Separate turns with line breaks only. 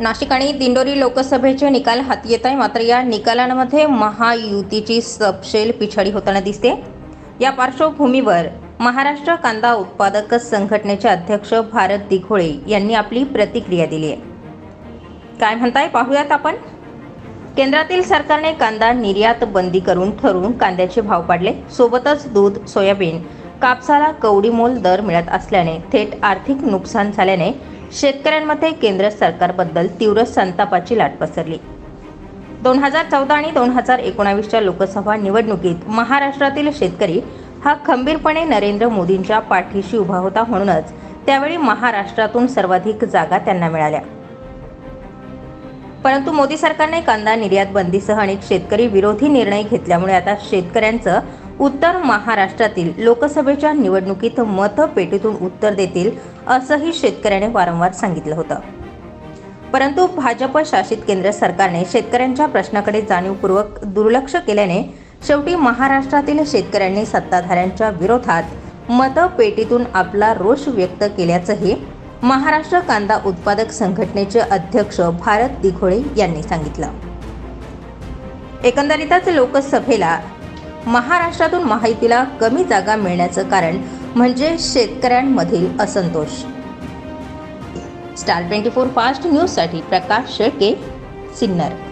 नाशिक आणि दिंडोरी लोकसभेचे निकाल हाती येत आहे मात्र या निकालांमध्ये महायुतीची सपशेल पिछाडी होताना दिसते. या पार्श्वभूमीवर महाराष्ट्र कांदा उत्पादक संघटनेचे अध्यक्ष भारत दिघोळे यांनी आपली प्रतिक्रिया दिली आहे. काय म्हणताय? पाहूयात आपण. केंद्रातील सरकारने कांदा निर्यात बंदी करून ठरवून कांद्याचे भाव पाडले. सोबतच दूध सोयाबीन कापसाला कवडीमोल दर मिळत असल्याने थेट आर्थिक नुकसान झाल्याने शेतकऱ्यांमध्ये केंद्र सरकारबद्दल तीव्र संतापाची लाट पसरली. दोन हजार चौदा आणि दोन हजार एकोणावीसच्या लोकसभा निवडणुकीत महाराष्ट्रातील शेतकरी हा खंबीरपणे नरेंद्र मोदींच्या पाठीशी उभा होता म्हणूनच त्यावेळी महाराष्ट्रातून सर्वाधिक जागा त्यांना मिळाल्या. परंतु मोदी सरकारने कांदा निर्यात बंदीसह अनेक शेतकरी विरोधी निर्णय घेतल्यामुळे आता शेतकऱ्यांचं उत्तर महाराष्ट्रातील लोकसभेच्या निवडणुकीत मतपेटीतून उत्तर देतील असंही शेतकऱ्याने वारंवार सांगितलं होतं. परंतु भाजप शासित केंद्र सरकारने शेतकऱ्यांच्या प्रश्नाकडे जाणीवपूर्वक दुर्लक्ष केल्याने शेवटी महाराष्ट्रातील शेतकऱ्यांनी सत्ताधाऱ्यांच्या विरोधात मतपेटीतून आपला रोष व्यक्त केल्याचंही महाराष्ट्र कांदा उत्पादक संघटनेचे अध्यक्ष भारत दिघोळे यांनी सांगितलं. एकंदरीतच लोकसभेला महाराष्ट्रातून माहितीला कमी जागा मिळण्याचं कारण म्हणजे शेतकऱ्यांमधील असंतोष. स्टार ट्वेंटी फोर फास्ट न्यूजसाठी प्रकाश शेळके सिन्नर.